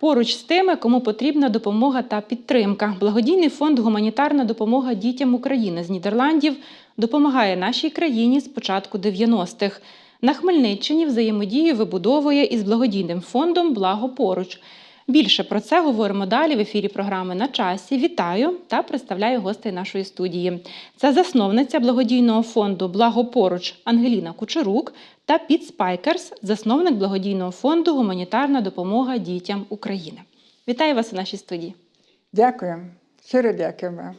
Поруч з тими, кому потрібна допомога та підтримка. Благодійний фонд Гуманітарна допомога дітям України з Нідерландів допомагає нашій країні з початку 90-х. На Хмельниччині взаємодію вибудовує із благодійним фондом Благо поруч. Більше про це говоримо далі в ефірі програми на часі. Вітаю та представляю гостей нашої студії. Це засновниця благодійного фонду Благопоруч Ангеліна Кучерук та Піт Спайкерс, засновник благодійного фонду Гуманітарна допомога дітям України. Вітаю вас у нашій студії. Дякую. Щиро дякуємо.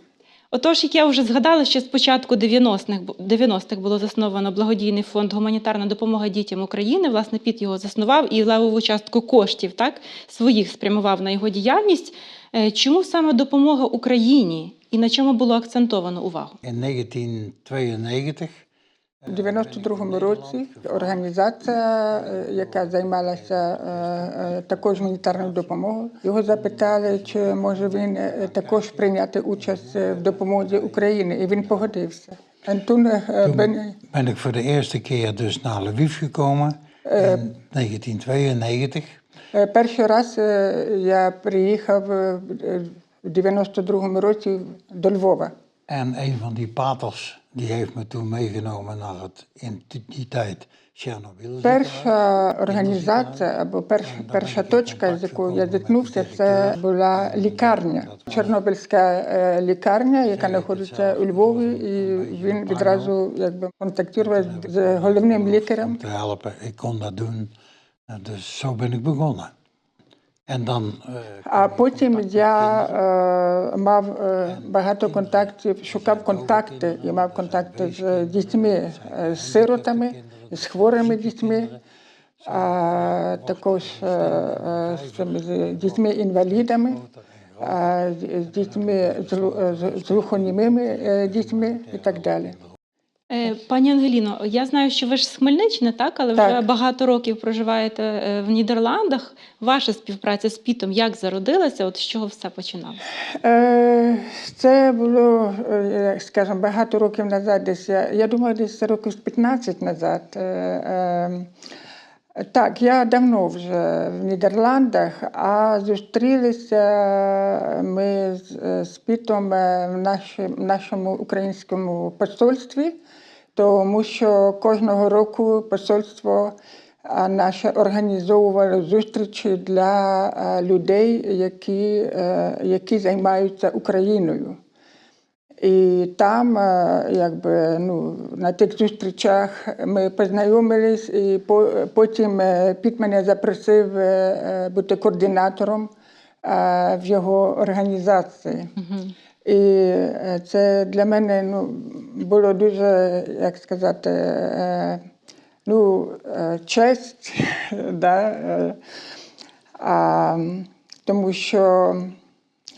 Отож, як я вже згадала, що з початку 90-х, 90-х було засновано благодійний фонд Гуманітарна допомога дітям України. Власне, Піт його заснував і левову частку коштів так, своїх спрямував на його діяльність. Е, Чому саме допомога Україні і на чому було акцентовано увагу? In 1992 У 92-му році організація, е, яка займалася е, е, також гуманітарною допомогою, його запитали, чи може він також прийняти участь в допомозі України, і він погодився. En toen eh, ben, ben ik voor de eerste keer dus naar Lviv gekomen in 1992. е, перший раз я приїхав в 92-му році до Львова. En een van die paters die heeft me toen meegenomen naar het in die, tijd Chernobyl. ziekenhuis. Перша організація або перша, перша точка, з якою я зіткнувся, це була лікарня, Чорнобильська е, лікарня, яка знаходиться у Львові, і він відразу якби контактував з головним лікарем. Te helpen. Ik kon dat doen. Dus zo ben ik begonnen. Eh, А потім я е, мав е, багато контактів, шукав контакти і мав контакти з дітьми, е, з сиротами, з хворими дітьми, а також е, з з дітьми-інвалідами, з- дітьми з глу- з- з глухонімими дітьми і так далі. Е, Пані Ангеліно, я знаю, що ви ж з Хмельниччини, так, але вже багато років проживаєте е, в Нідерландах. Ваша співпраця з Пітом як зародилася? От з чого все починалося? Е, Це було, скажімо, багато років назад, десь я, я думаю, десь років 15 назад. Е, е, Так, я давно вже в Нідерландах, а зустрілися ми з, з Пітом в наші- в нашому українському посольстві, тому що кожного року посольство наше організовувало зустрічі для людей, які, е, які займаються Україною. І там, е, якби, ну, на тих зустрічах ми познайомились, і по- потім е, Піт мене запросив бути координатором в його організації. І е, це для мене ну, було дуже, як сказати, е, ну, е, честь, да, а, тому що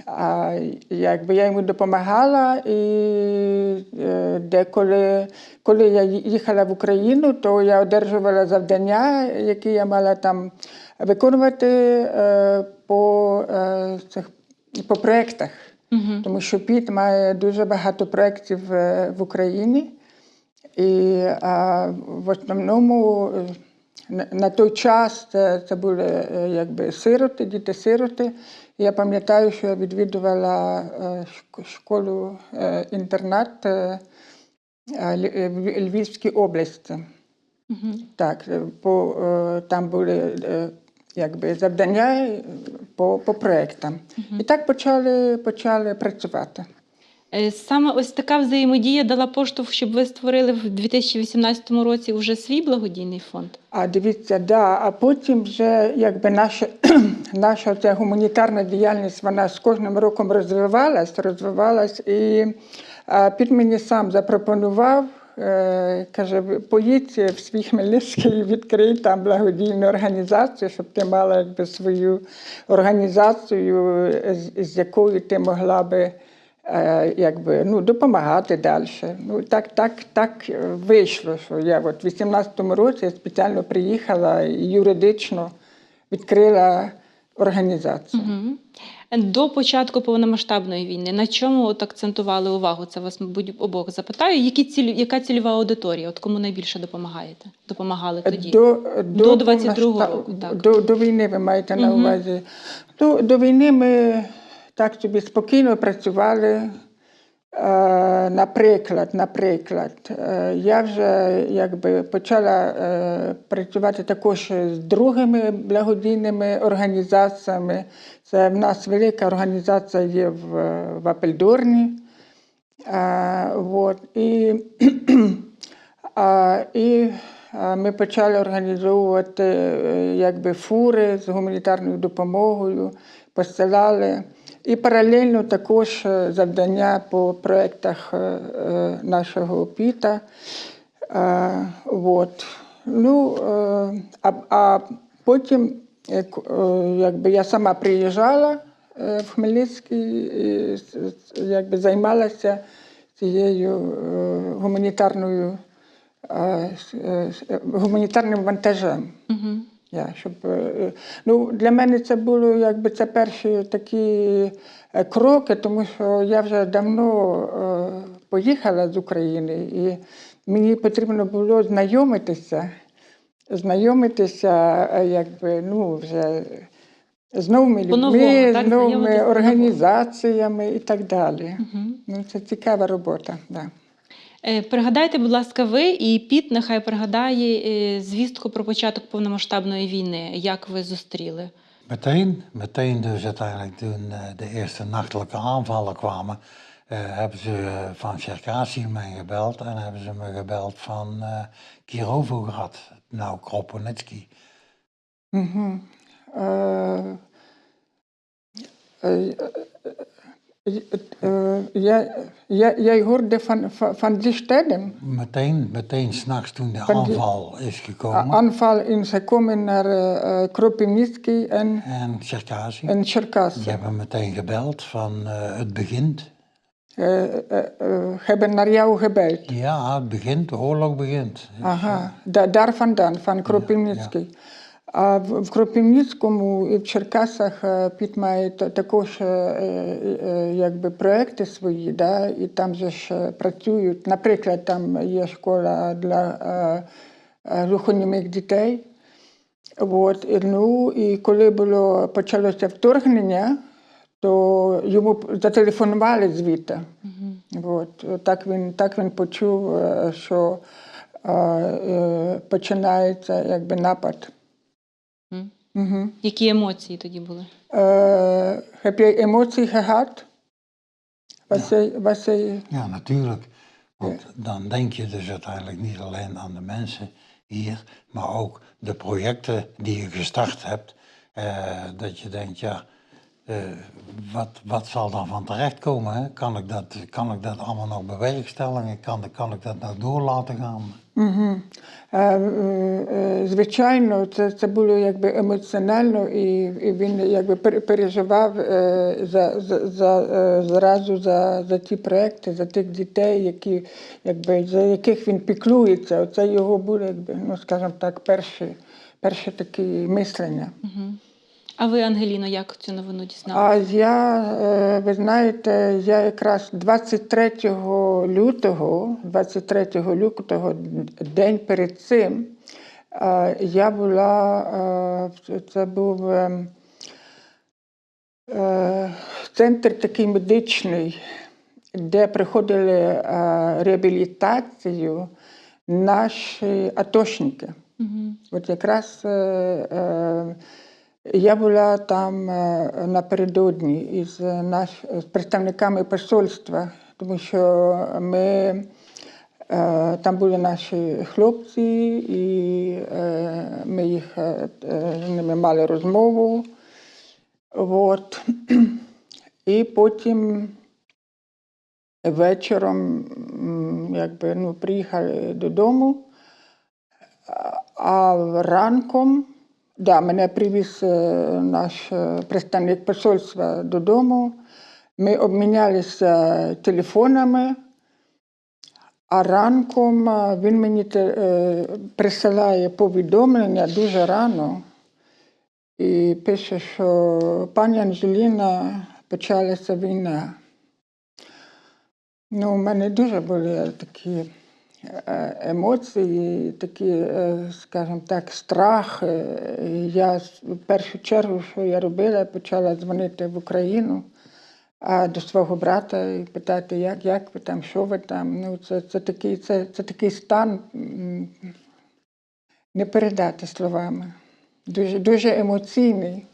а, якби я йому допомагала, і деколи, коли я їхала в Україну, то я одержувала завдання, які я мала там виконувати по, цих, по проєктах. Тому що Піт має дуже багато проєктів е, в Україні. І а, в основному е, на, той час це, це були е, якби сироти, діти-сироти. Я пам'ятаю, що я відвідувала школу інтернат в Львівській області. Так, е, по, там були якби, завдання по, по проєктам. І так почали, почали працювати. Е, Саме ось така взаємодія дала поштовх, щоб ви створили в 2018 році вже свій благодійний фонд. А дивіться, да, а потім вже якби наша, наша ця гуманітарна діяльність вона з кожним роком розвивалась, розвивалась, і а, Піт мені сам запропонував, каже, поїдь в свій Хмельницький відкрий там благодійну організацію, щоб ти мала якби, свою організацію, з, з якою ти могла би е, якби, ну, допомагати далі. Ну, так, так, так е, вийшло, що я от в 18-му році спеціально приїхала і юридично відкрила організація. Угу. До початку повномасштабної війни на чому от акцентували увагу? Це вас, мабуть, обох запитаю. Які ціль, яка цільова аудиторія? От кому найбільше допомагаєте? Допомагали тоді? До, До 22-го року, так. До, до війни ви маєте на увазі. До, до війни ми так собі спокійно працювали. Е, наприклад, наприклад, е, я вже якби почала е, працювати також з другими благодійними організаціями. Це в нас велика організація є в, в Апельдорні. А, вот, і, а, і ми почали організовувати якби, фури з гуманітарною допомогою, посилали. І паралельно також е, завдання по проєктах е, е, нашого ПІТа. Вот. Ну, а, а потім якби я сама приїжджала в Хмельницький і якби займалася цією гуманітарною гуманітарним вантажем. Угу. Я, щоб, е, ну, для мене це було якби це перші такі е, кроки, тому що я вже давно е, поїхала з України, і мені потрібно було знайомитися, знайомитися, е, якби, ну, вже з новими людьми, так, з новими організаціями і так далі. Угу. Ну, це цікава робота. Да. Е, Пригадайте, будь ласка, ви і Піт нехай пригадає е, звістку про початок повномасштабної війни. Як ви зустріли? Meteen, meteen dus uiteindelijk toen eh, de eerste nachtelijke aanvallen kwamen, eh, hebben ze eh, van Cherkasy mij gebeld en hebben ze me gebeld van eh Kirovo gehad, nou Kroponitzki. Угу. Е, е, е, Eh, jij, jij, hoorde van, van, die steden? Meteen, meteen s'nachts toen de aanval is gekomen. Ah, aanval in, ze komen naar uh, en... En Cherkasy. En Cherkasy. Die hebben meteen gebeld van het begint. hebben naar jou gebeld? Ja, het begint, de oorlog begint. Aha, daar vandaan, van Kropinitsky. А в, Кропивницькому і в Черкасах е, Піт має також е, е, якби проекти свої, да, і там же ж працюють. Наприклад, там є школа для глухонімих дітей. От, і, ну, і коли було, почалося вторгнення, то йому зателефонували звідти. От, так, він, так він почув, що е, починається якби напад. М? Угу. Які емоції тоді були? Е, heb jij emotie gehad? Was jij, was jij, Ja, natuurlijk. Want dan denk je dus uiteindelijk niet alleen aan de mensen hier, maar ook de projecten die je gestart hebt. eh, dat je denkt, ja, eh, wat, wat zal dan van terechtkomen? Hè? Kan, ik dat, kan ik dat allemaal nog bewerkstelligen? Kan, kan ik dat nog door laten gaan? Угу. Звичайно, це, це було якби емоціонально, і, і він якби пер- переживав за, за, за, зразу за, за ті проекти, за тих дітей, які, якби, за яких він піклується. Оце його було, якби, ну, скажімо так, перші, перші такі мислення. Угу. А ви, Ангеліно, як цю новину дізналися? А я, е, ви знаєте, я якраз 23 лютого, 23 лютого, день перед цим, е, я була, е, це був центр такий медичний, де приходили реабілітацію наші атошники. Угу. От якраз я була там е, напередодні із, наш, з представниками посольства, тому що ми, е, там були наші хлопці, і е, ми їх е, е, з ними мали розмову. От. І потім вечором якби, ну, приїхали додому. А ранком да, мене привіз е, наш е, представник посольства додому. Ми обмінялися телефонами, а ранком е, він мені присилає повідомлення дуже рано і пише, що пані Анжеліна почалася війна. Ну, у мене дуже були такі емоції, такі, е, скажімо так, страх. Е, Я в першу чергу, що я робила, почала дзвонити в Україну а до свого брата і питати, як, як ви там, що ви там. Ну, це, це, такий, це, це такий стан не передати словами. Дуже, дуже емоційний.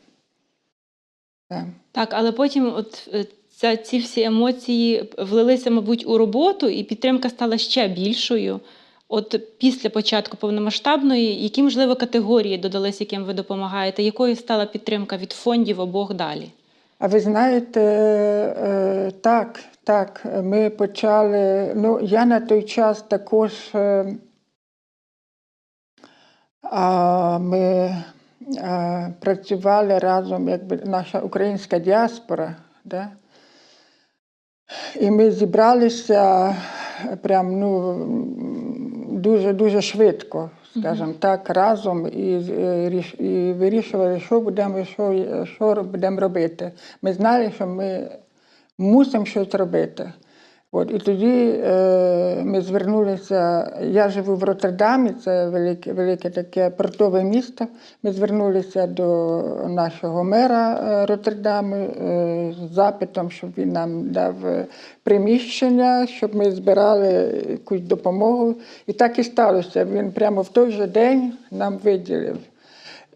Так. Так, але потім от е, ця, ці всі емоції влилися, мабуть, у роботу, і підтримка стала ще більшою. От після початку повномасштабної, які, можливо, категорії додались, яким ви допомагаєте? Якою стала підтримка від фондів обох далі? А ви знаєте, е, так, так, ми почали. Ну, я на той час також е, а, ми а, працювали разом, якби наша українська діаспора. Да? І ми зібралися прям ну, дуже дуже швидко, скажімо так, разом і, е, і вирішували, що будемо, що, що будемо робити. Ми знали, що ми мусимо щось робити. От, і тоді е, ми звернулися. Я живу в Роттердамі, це велике, велике таке портове місто. Ми звернулися до нашого мера е, Роттердаму е, з запитом, щоб він нам дав е, приміщення, щоб ми збирали якусь допомогу. І так і сталося. Він прямо в той же день нам виділив.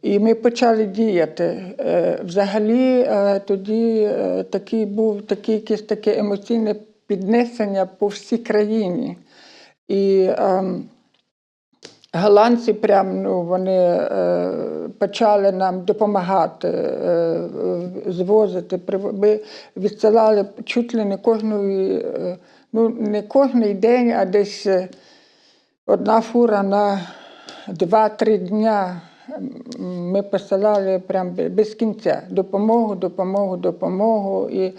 І ми почали діяти. Е, Взагалі, тоді такий був такий якесь таке емоційне піднесення по всій країні. І ем, голландці прям, ну, вони е, почали нам допомагати, е, е, звозити. Ми відсилали чуть ли не кожної, е, ну, не кожний день, а десь. е, Одна фура на 2-3 дня ми посилали прям без кінця допомогу, допомогу, допомогу. І,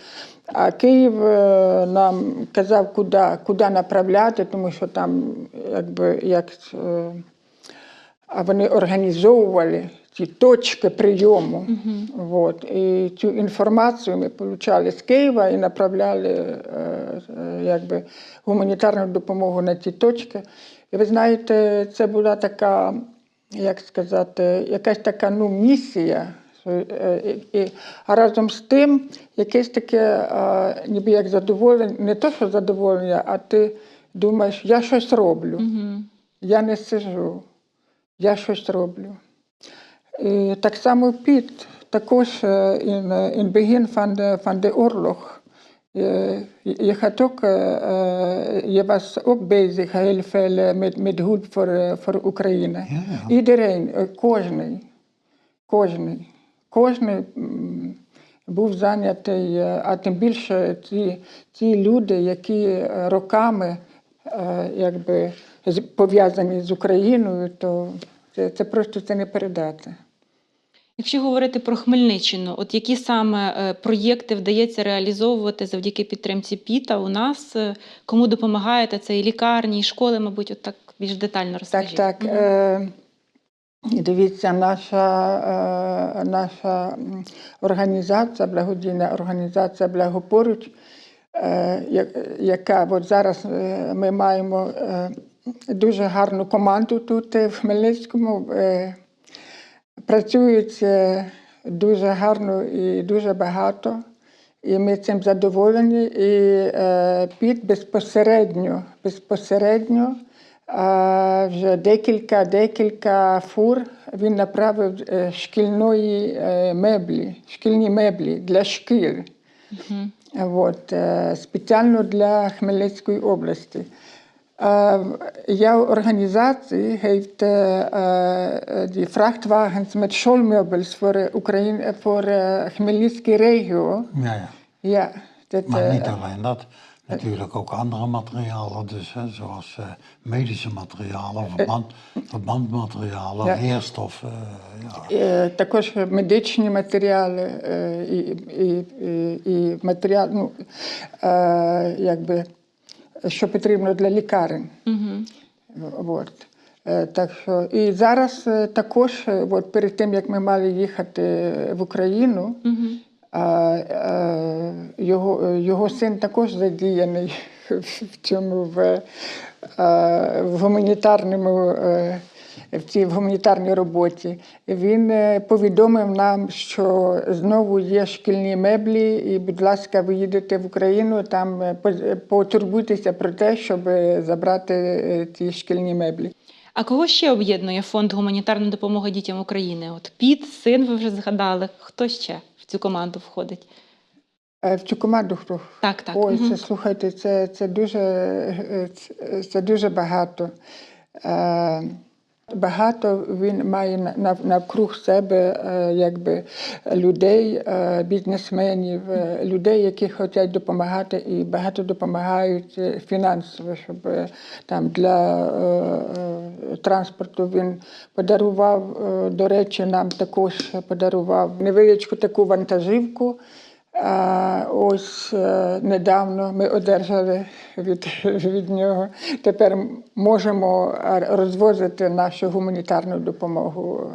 а Київ е, нам казав, куди, куди направляти, тому що там якби як. е, а вони організовували ці точки прийому. От. І цю інформацію ми отримали з Києва і направляли е, якби, гуманітарну допомогу на ці точки. І ви знаєте, це була така, як сказати, якась така ну, місія. Е, і- А разом з тим якесь таке, е, ніби як задоволення, не то, що задоволення, а ти думаєш, я щось роблю, Угу. я не сижу я щось роблю. І так само Піт, також е, in, in begin van de, van de oorlog. Je, gaat ook, eh, je was ook bezig heel veel met, met hulp voor, voor Oekraïne. Ja, ja. Iedereen, кожний, кожний, кожний був зайнятий, е, а тим більше ті, ті люди, які роками е, якби, пов'язані з Україною, то це, це просто це не передати. Якщо говорити про Хмельниччину, от які саме е, проєкти вдається реалізовувати завдяки підтримці ПІТа у нас? Кому допомагаєте? Це і лікарні, і школи, мабуть, от так більш детально Так, розкажіть. так. Мгм. Е, дивіться, наша, е, наша організація, благодійна організація Благопоруч, е, яка от зараз е, ми маємо дуже гарну команду тут в Хмельницькому. Працюють дуже гарно і дуже багато. І ми цим задоволені. І під безпосередньо, безпосередньо вже декілька, декілька фур він направив е, шкільної е, меблі, шкільні меблі для шкіл. Мгм. От, е, спеціально для Хмельницької області. Е, Jouw organisatie heeft eh, eh, die vrachtwagens met schoolmeubels voor, eh, Oekraïne, voor eh, Chmelnytsky regio. Ja, ja. Ja, dat, Maar eh, niet alleen dat. Natuurlijk ook andere materialen, dus, hè, zoals eh, medische materialen, verband, verbandmaterialen, Ja. leerstoffen. ja. е, також медичні матеріали е, і, і, і, матеріал, ну, е, якби, що потрібно для лікарень. От. Е, Так що, і зараз також, от перед тим як ми мали їхати в Україну, Угу. Його, його син також задіяний в цьому в, в гуманітарному. е, В цій гуманітарній роботі він е, повідомив нам, що знову є шкільні меблі, і, будь ласка, ви їдете в Україну, там е, потурбуйтеся про те, щоб забрати ці шкільні меблі. А кого ще об'єднує фонд гуманітарна допомога дітям України? От Піт, син, ви вже згадали. Хто ще цю команду входить? Е, В цю команду хто? Так, так. Ой, це слухайте, це, це дуже е, це, це дуже багато. Е, Багато він має навкруг себе е, якби, людей, е, бізнесменів, е, людей, які хочуть допомагати, і багато допомагають фінансово, щоб там для транспорту він подарував, до речі, нам також подарував невеличку таку вантажівку. А ось е, недавно ми одержали від, від нього. Тепер можемо е, розвозити нашу гуманітарну допомогу.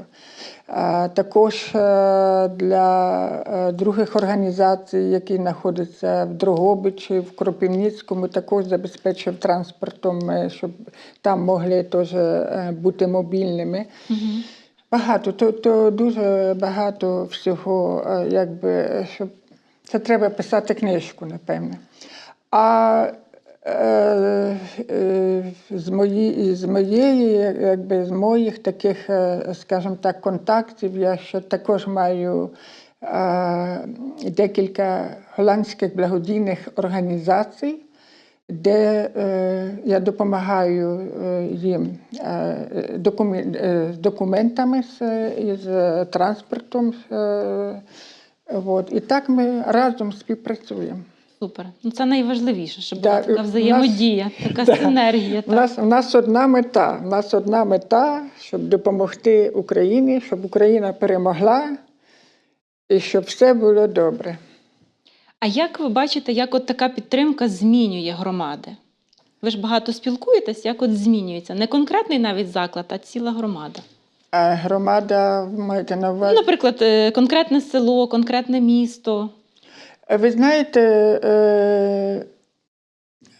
А також е, для других організацій, які знаходяться в Дрогобичі, в Кропивницькому, також забезпечив транспортом, щоб там могли теж бути мобільними. Мгм. Багато, то, то дуже багато всього, якби, щоб це треба писати книжку, напевне. А е, е, з, мої, з моєї, якби, з моїх таких, е, скажімо так, контактів, я ще також маю е, декілька голландських благодійних організацій де е, я допомагаю їм е, документ, е, з документами, з, е, транспортом. Е, от. І так ми разом співпрацюємо. Супер. Ну це найважливіше, щоб Да, була така в нас- взаємодія, така Да. синергія. У нас, у нас одна мета. У нас одна мета, щоб допомогти Україні, щоб Україна перемогла і щоб все було добре. А як ви бачите, як от така підтримка змінює громади? Ви ж багато спілкуєтесь, як от змінюється? Не конкретний навіть заклад, а ціла громада. А громада, маєте на Ну, увазі? наприклад, е, конкретне село, конкретне місто. Ви знаєте, е,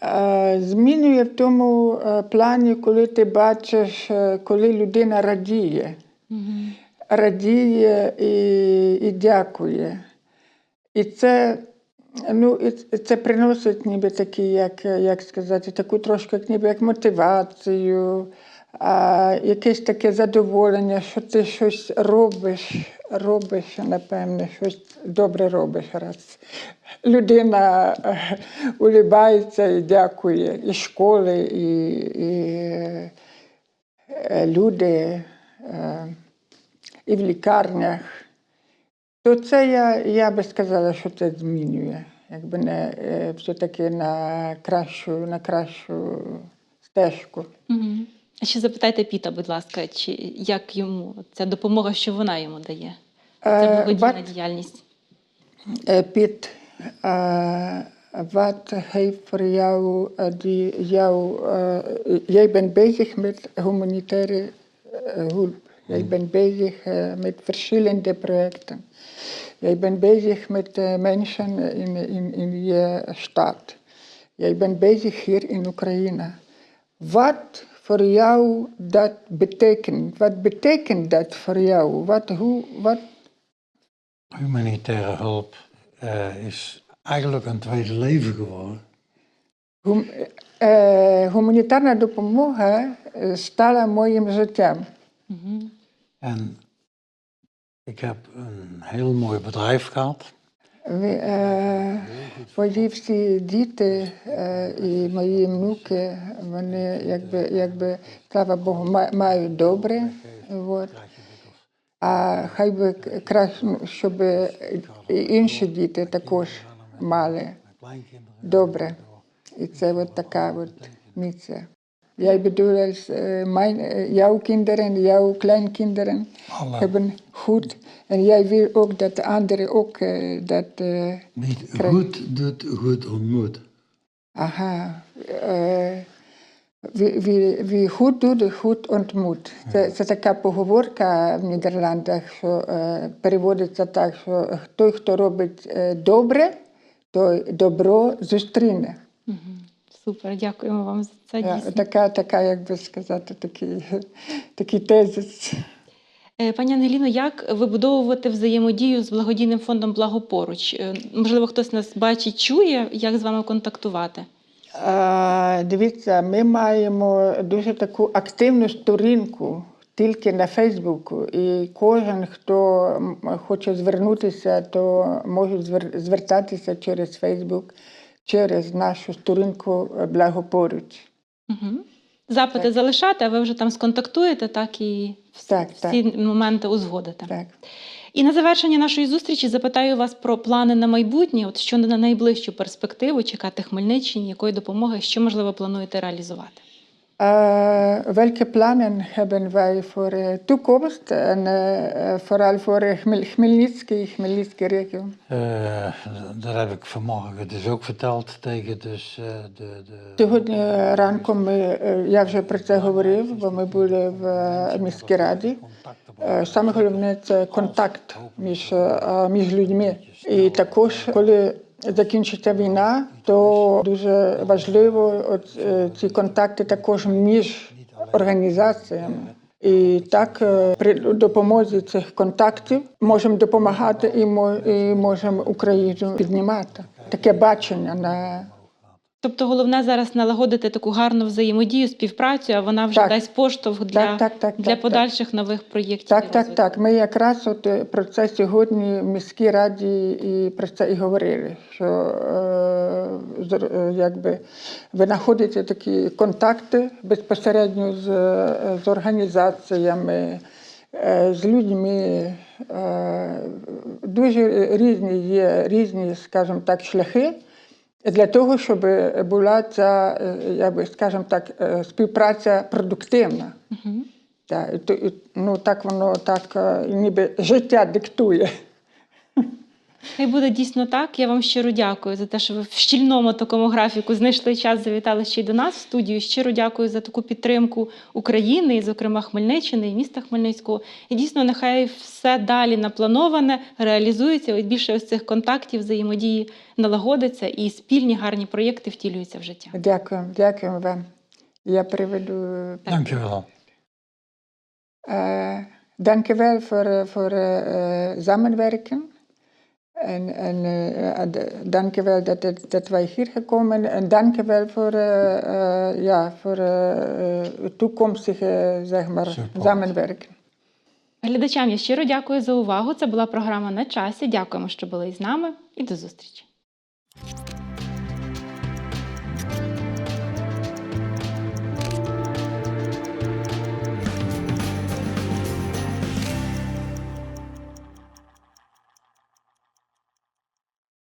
е, змінює в тому е, плані, коли ти бачиш, е, коли людина радіє, Мгм. радіє і, і дякує. І це, ну, і це приносить ніби такі, як, як сказати, таку трошки як ніби як мотивацію, а, якесь таке задоволення, що ти щось робиш, робиш, напевне, щось добре робиш раз. Людина е, улибається і дякує, і школи, і, і е, люди, е, і в лікарнях. То це я, я би сказала, що це змінює, якби не все-таки на кращу, на кращу стежку. Мгм. А ще запитайте Піта, будь ласка, чи як йому ця допомога, що вона йому дає? Це Е, благодійна wat- діяльність. Eh, Piet, eh, wat heeft voor jou eh, die jou. eh, jij bent bezig met humanitaire eh, hulp. Jij bent bezig eh, met verschillende projecten. Jij bent bezig met eh, mensen in, in, in je stad. Jij bent bezig hier in Oekraïne. Wat voor jou dat betekent? Wat betekent dat voor jou? Wat, hoe, wat? Humanitaire hulp eh, is eigenlijk een tweede leven geworden. Eh, hum, uh, staan dopomoga eh, stala mijn życiem. Mhm. En ik heb een heel mooi bedrijf gehad. Е, всі діти е, і мої внуки, вони якби, якби слава Богу, ма- мають добре. А хай би краще, щоб інші діти також мали добре. І це от така от місія. Jij bedoelt, eh, mijn, eh, jouw kinderen, jouw kleinkinderen Alle. hebben goed. En jij wil ook dat de anderen ook eh, dat. eh, Niet Krijg- goed doet, goed ontmoet. aha. eh, Wie, wie, wie goed doet, goed ontmoet. Це, це така поговорка в Нідерландах, що е, переводиться так, що той, хто робить е, добре, той добро зустріне. Угу. Супер, дякуємо вам за це. Дійсно. Така, така, як би сказати, такий, такий тезис. Е, Пані Ангеліно, як вибудовувати взаємодію з благодійним фондом Благопоруч? Е, Можливо, хтось нас бачить, чує, як з вами контактувати? А, дивіться, ми маємо дуже таку активну сторінку тільки на Фейсбуку. І кожен, хто хоче звернутися, то може звертатися через Фейсбук, через нашу сторінку Благопоруч. Угу. Запити Так. залишати, а ви вже там сконтактуєте, так і Так, всі моменти узгодите. Так. І на завершення нашої зустрічі запитаю вас про плани на майбутнє, от що на найближчу перспективу чекати Хмельниччині, якої допомоги, що можливо плануєте реалізувати? Uh, welke plannen hebben wij voor de toekomst en uh, vooral voor uh, Chmel- Chmelnytsky, Chmelnytsky regio? Eh, dat heb ik vanmorgen dus ook verteld tegen dus, eh, de, de... Сьогодні ранком ми, е, я вже про це говорив, бо ми були в е, міській раді. Е, Саме головне це контакт між, е, між людьми. І також, коли закінчиться війна, то дуже важливо от, е, ці контакти також між організаціями. І так, е, при допомозі цих контактів можемо допомагати і, мо- і можемо Україну піднімати. Таке бачення на Тобто головне зараз налагодити таку гарну взаємодію, співпрацю, а вона вже Так. дасть поштовх для, Так, так, так, для так, подальших нових проєктів. Так, так, так. Ми якраз от е, про це сьогодні в міській раді і про це і говорили. Що е, е, якби ви знаходите такі контакти безпосередньо з, е, з організаціями, з людьми. Е, дуже різні є різні, скажімо так, шляхи. Для того, щоб була ця, е, я би, скажімо так, е, співпраця продуктивна. Угу. Так, ну так воно так е, ніби життя диктує. Хай буде дійсно так. Я вам щиро дякую за те, що ви в щільному такому графіку знайшли час, завітали ще й до нас в студію. Щиро дякую за таку підтримку України, і, зокрема Хмельниччини і міста Хмельницького. І дійсно, нехай все далі наплановане реалізується. От більше ось цих контактів, взаємодії налагодиться, і спільні гарні проєкти втілюються в життя. Дякую, дякую вам. Я приведу. Dank je wel. Uh, dank voor, voor samenwerken. En, en eh, eh, dank je wel dat, het- dat wij hier gekomen zijn. En dank je wel voor, uh, uh, ja, voor uh, eh, toekomstige zeg maar, Support. samenwerken. Глядачам я щиро дякую за увагу. Це була програма на часі. Дякуємо, що були із нами, і до зустрічі.